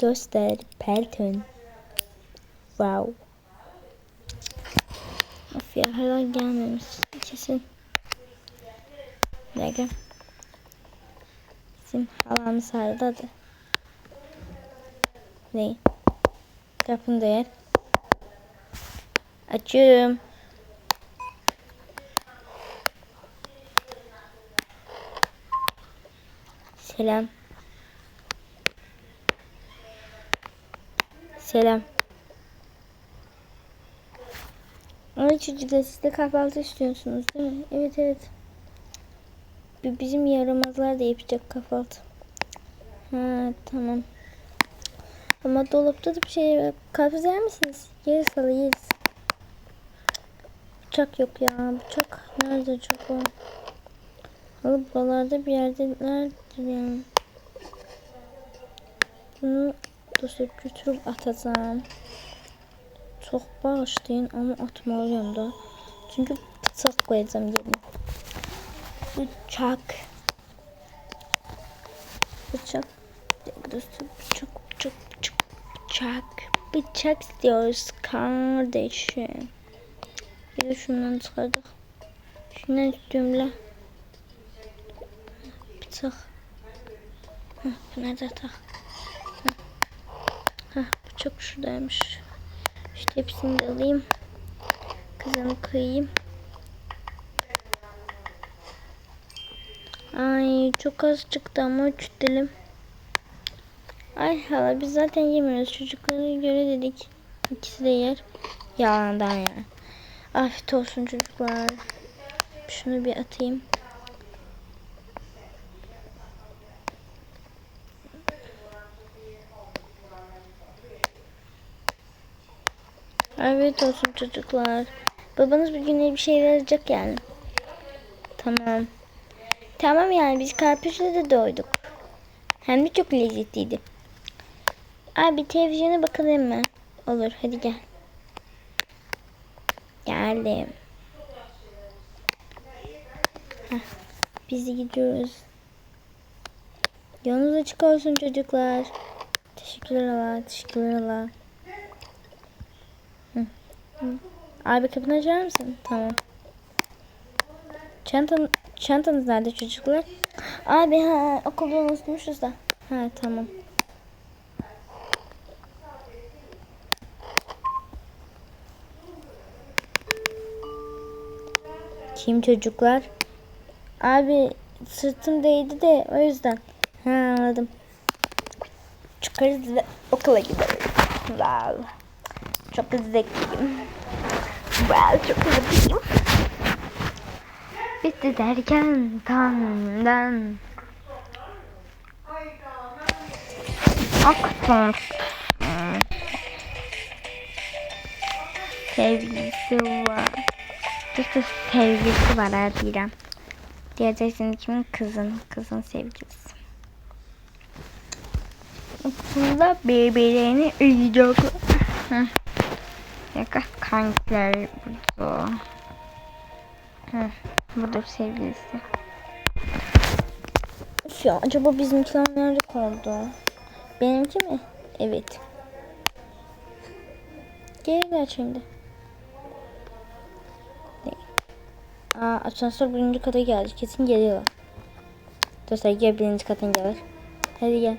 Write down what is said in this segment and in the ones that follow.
Göster. Pelton. Wow. Of ya hala gelmemiş. Kesin. Dakika. Bizim halamız haradadı. Ne? Kapını da yer. Açıyorum. Selam. Selam. Ama çocuklar siz de kahvaltı istiyorsunuz değil mi? Evet evet. Bizim yaramazlar da yapacak kahvaltı. Ha tamam. Ama dolapta da bir şey. Karpuz yer misiniz? Yeriz hala yeriz. Bıçak yok ya. Bıçak nerede acaba? Hala buralarda bir yerdelerdir ya. Bunu dostlar götürüp atacağım. Çok bağışlayın ama atmalıyım da. Koyacağım yerine. Bıçak. Bıçak. Bir dakika Dostlar bıçak, bıçak, bıçak, bıçak. Bıçak istiyoruz kardeşim. Bir de şundan çıkardık. Şundan istiyorum la. Bıçak. Heh, bu nerede tak? Heh. Bıçak şuradaymış. İşte hepsini de alayım. Kızımı kıyayım. Ay çok az çıktı ama üç dilim. Ay hala biz zaten yemiyoruz. Çocuklara göre dedik. İkisi de yer. Yalandan yani. Afiyet olsun çocuklar. Şunu bir atayım. Afiyet olsun çocuklar. Babanız bugün bir şey verecek yani. Tamam. Tamam yani biz karpuzla da doyduk. Hem de çok lezzetliydi. Abi televizyona bakalım mı? Olur hadi gel. Geldim. Heh, biz de gidiyoruz. Yolunuz açık olsun çocuklar. Teşekkürler Allah. Teşekkürler Allah. Hı. Abi kapını açar mısın? Tamam. Çantan, çantanız nerede çocuklar? Abi ha okulda unutmuşuz da. Ha tamam. Kim çocuklar? Abi sırtım değdi de o yüzden. Ha anladım. Çıkarız da okula gideriz. Wow. Çok zekliyim. Wow çok zekliyim. Bitti derken tanrımdan. Aktör. Sevgilisi var. İşte sevgilisi var Adilem. Diyeceksin kimin kızın, kızın sevgilisi. Okulda birbirlerini üzecekler. Yakın kankiler burada. Hı. Burada bir sevgilisi. Üf ya acaba bizimkiler nerede kaldı? Benimki mi? Evet. Gel şimdi. Aa, asansör birinci kata geldi. Kesin geliyor. Dostlar gel birinci katın gelir. Hadi gel.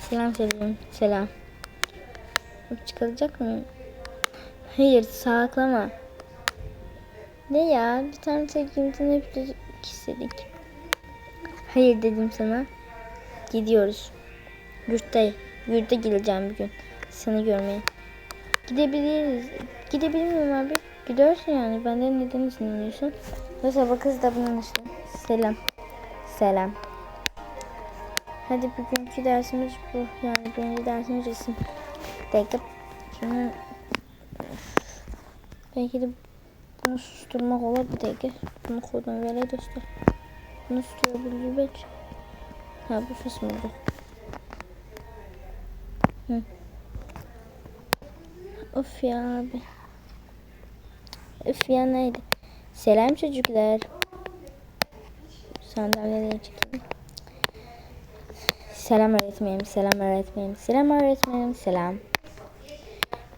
Selam sevgilim. Selam. Çıkaracak mı? Hayır saklama. Ne ya? Bir tane sevgilimizden hep istedik. Hayır dedim sana. Gidiyoruz. Yurtta, yurtta geleceğim bir gün. Seni görmeye. Gidebiliriz. Gidebilir miyim abi? Gidiyorsun yani. Benden neden izin? Neyse bak kız da bunun işte. Selam. Selam. Hadi bugünkü dersimiz bu. Yani birinci dersimiz resim. Dakika. Şunu... Belki de bunu susturmak olur bir dakika. Bunu koydum böyle göster. Bunu susturabilir belki. Ha bu susmadı. Hı. Of ya abi. Öf ya neydi? Selam çocuklar. Sandalyeleri çekeyim. Selam öğretmenim, selam öğretmenim, selam öğretmenim, selam.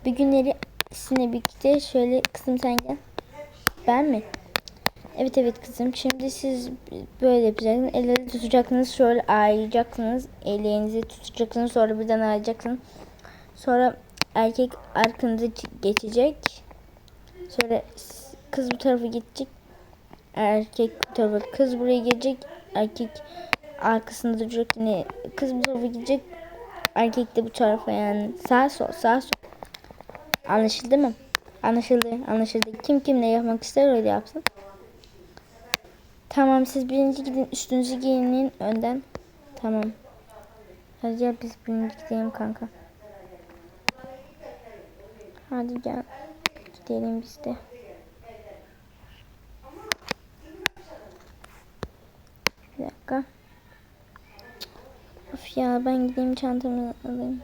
Bir günleri sizinle birlikte şöyle kızım sen gel. Ben mi? Evet evet kızım. Şimdi siz böyle yapacaksınız. Elleri tutacaksınız. Şöyle ayıracaksınız. Ellerinizi tutacaksınız. Sonra birden ayıracaksınız. Sonra erkek arkanıza geçecek. S- kız bu tarafa gidecek. Erkek bu tarafa. Kız buraya gelecek. Erkek arkasında duracak. Yine kız bu tarafa gidecek. Erkek de bu tarafa yani. Sağ sol sağ sol. Anlaşıldı mı? Anlaşıldı. Anlaşıldı. Kim kimle yapmak ister öyle yapsın. Tamam siz birinci gidin üstünüzü giyinin önden. Tamam. Hadi gel biz birinci gidelim kanka. Hadi gel. Gidelim biz de. Bir dakika. Of ya ben gideyim çantamı alayım.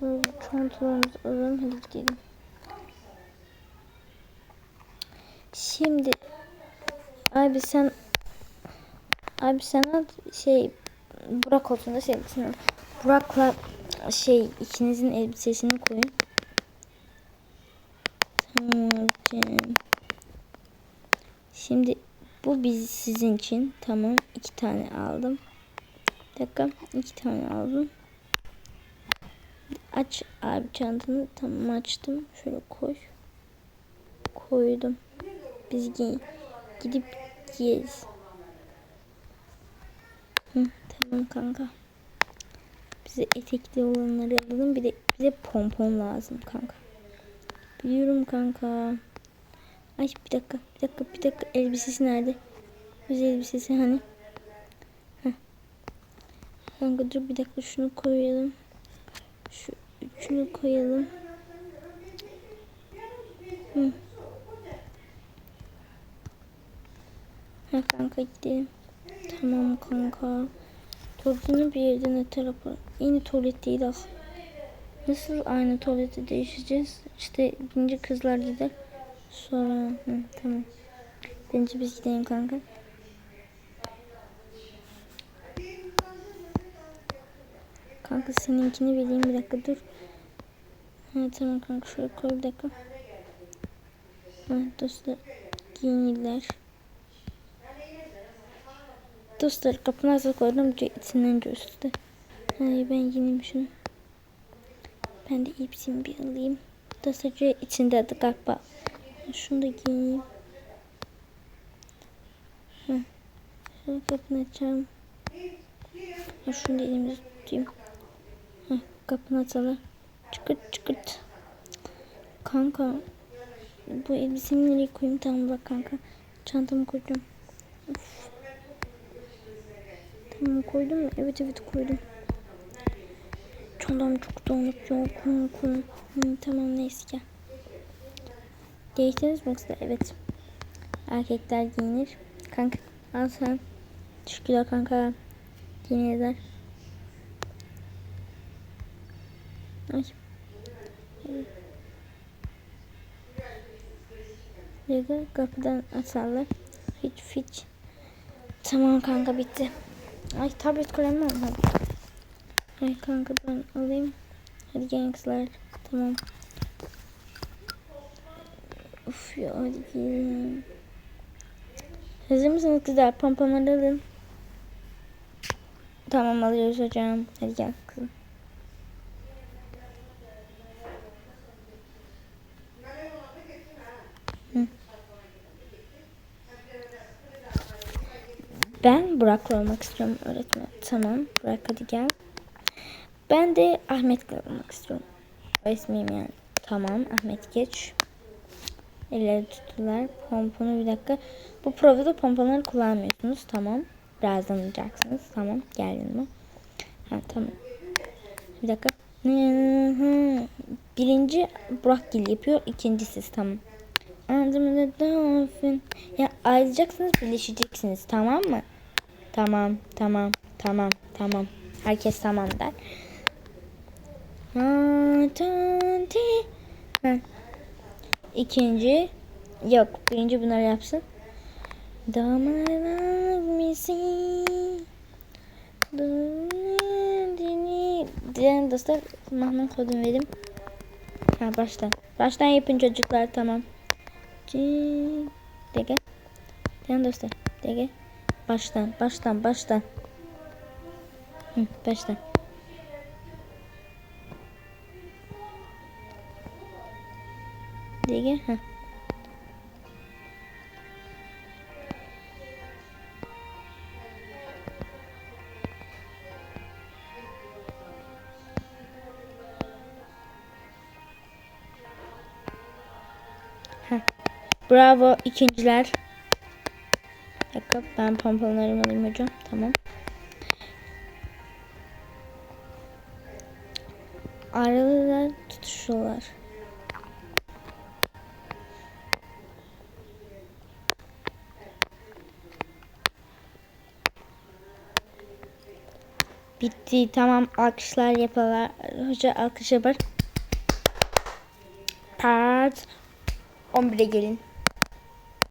Böyle çantalarımızı alalım hadi gidelim. Şimdi abi sen abi sana şey Burak olsun da şey Burak'la şey ikinizin elbisesini koyun. Şimdi bu biz sizin için tamam iki tane aldım. Bir dakika iki tane aldım. Aç abi çantanı tamam açtım. Şöyle koy. Koydum. Biz gidip giyeriz. Hı, tamam kanka. Bize etekli olanları alalım. Bir de bize pompon lazım kanka. Biliyorum kanka. Ay bir dakika, bir dakika, bir dakika. Elbisesi nerede? Biz elbisesi hani? Heh. Kanka dur bir dakika şunu koyalım. Şu üçünü koyalım. Hı. Ha kanka gidelim. Tamam kanka. Tuvaletini bir yerden ne tarafa? Yine tuvalet değil ah. Nasıl aynı tuvalete değişeceğiz? İşte birinci kızlar gider. Sonra hı, tamam. Bence biz gidelim kanka. Kanka seninkini vereyim bir dakika dur. Ha, tamam kanka şöyle koy bir dakika. Ha, dostlar giyinirler. Dostlar kapının ağzına koydum içinden coştu. Hayır ben giyineyim şunu. Ben de ipsimi bir alayım. Dostlar içinde adı galiba. Şunu da giyeyim. Hı. Şöyle kapını açalım. Ha, şunu da elimde tutayım. Heh, kapını açalım. Çıkırt çıkırt. Kanka. Bu elbisemi nereye koyayım? Tamam bak kanka. Çantamı koydum. Of. Tamam koydum mu? Evet evet koydum. Çantam çok dağınık ya. Koyun koyun. Hı, tamam neyse gel. Değiştiniz mi kızlar? Evet. Erkekler giyinir. Kanka al sen. Teşekkürler kanka. Giyinirler. Ay. De kapıdan atarlar. Hiç hiç. Tamam kanka bitti. Ay tablet kalemi almadım. Ay kanka ben alayım. Hadi gelin kızlar. Tamam. Uf ya hadi gelin. Hazır mısınız kızlar? Pompaları alın. Tamam alıyoruz hocam. Hadi gel kızım. Ben Burak'la olmak istiyorum öğretmen. Tamam Burak hadi gel. Ben de Ahmet'le olmak istiyorum. O ismim yani. Tamam Ahmet geç. Elleri tuttular. Pomponu bir dakika. Bu provada pomponları kullanmıyorsunuz. Tamam. Birazdan alacaksınız. Tamam. Gel yanıma. Ha tamam. Bir dakika. Birinci Burak Gil yapıyor. İkinci siz tamam. Anladım. Dolphin. Ya ayrılacaksınız birleşeceksiniz. Tamam mı? Tamam. Tamam. Tamam. Tamam. Herkes tamam der. İkinci yok birinci bunları yapsın. Damarlar misin? Diyen dostlar Mahmut kodunu verim. Ha baştan. Baştan yapın çocuklar tamam. Ci- Dege. Diyen dostlar. Dege. Baştan. Baştan. Baştan. Hı, baştan. Dege. Ha. Bravo ikinciler. Bir dakika ben pompalarımı alayım hocam. Tamam. Aralılar tutuşuyorlar. Bitti. Tamam. Alkışlar yapıyorlar. Hoca alkış yapar. Part 11'e gelin.